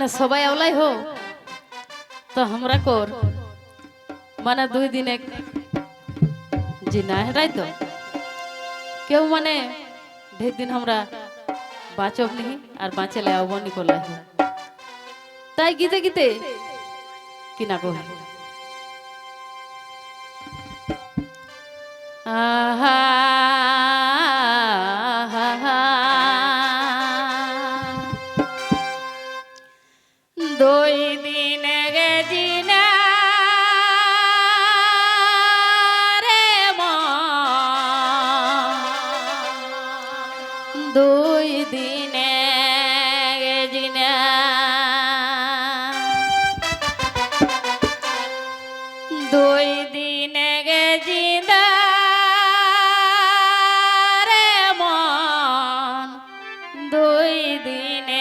মানে সবাই আওলাই হো, তো আমরা কর। মানে দুই দিন এক জি না হেটাই তো। কেউ মানে ঢের দিন আমরা বাঁচব নি আর বাঁচে লাগাবো নি করলাই তাই গিতে গিতে কি না কহ আহা দুই দিনে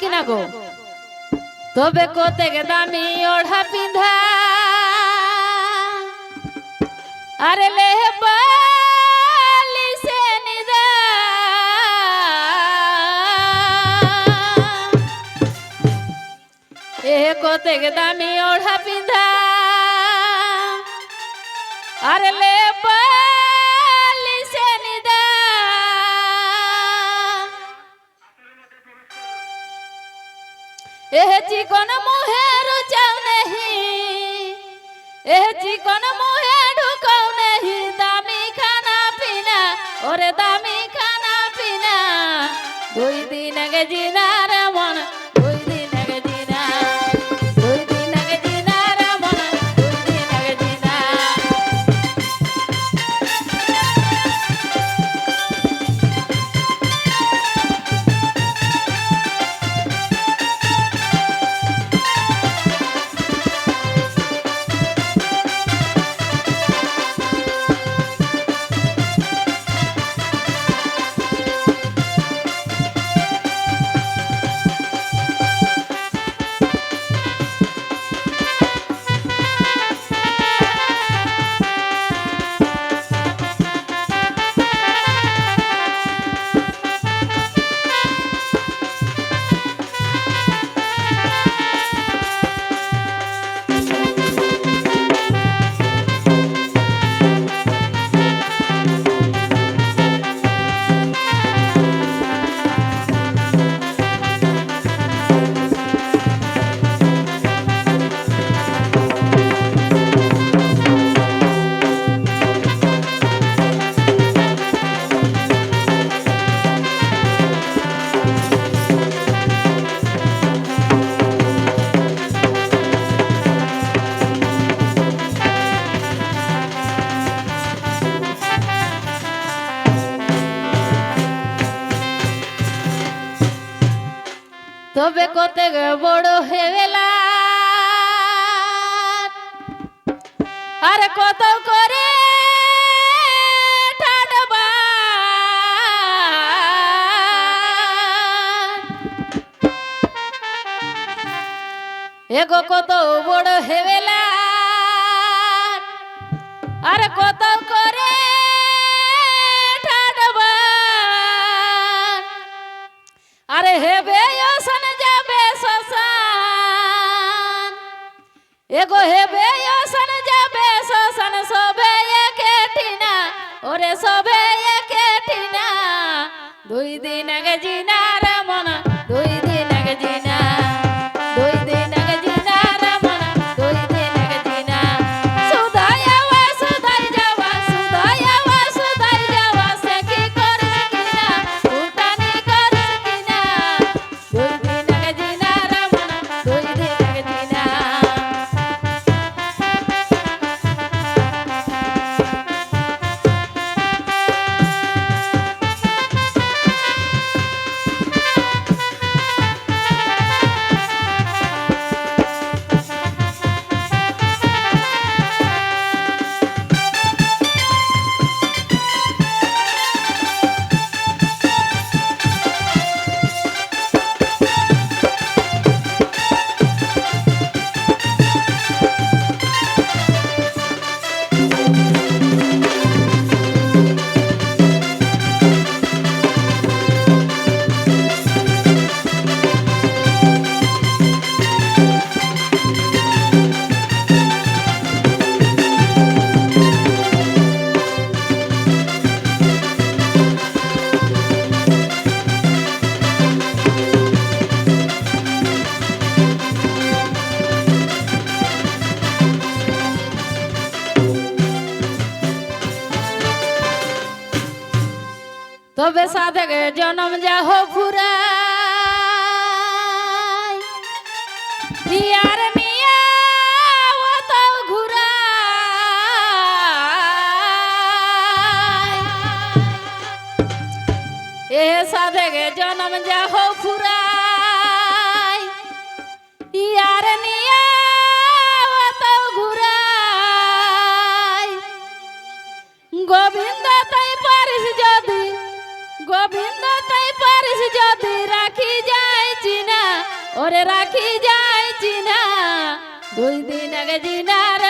কিনা গো? তবে কোতে দামি ওড়া পিঁধা। আরে লেহ কোতে দামি ওড়া পিঁধা। আরে লেপা চিকন মুহের চাও নেহি এহ চিকন মুহে কত বড় হেবেলা আর কত করে এগো কত বড় হেবেলা আর কত করে আরে হেবে এগো হেবে ওসন যাবে, শ্মশান সবে একে ঠিনা, ওরে সবে একে ঠিনা। দুই দিন আগে জিনা সাধকে জনম যাহ ফুরাই। ইয়ার মিয়া অত ঘুরাই। এ সাধকে জনম যাহ ফুরাই। ইয়ার গোবিন্দ, তাই পারিস যদি রাখি যাই চিনা, ওরে রাখি যাই চিনা। দুই দিন আগে জিনার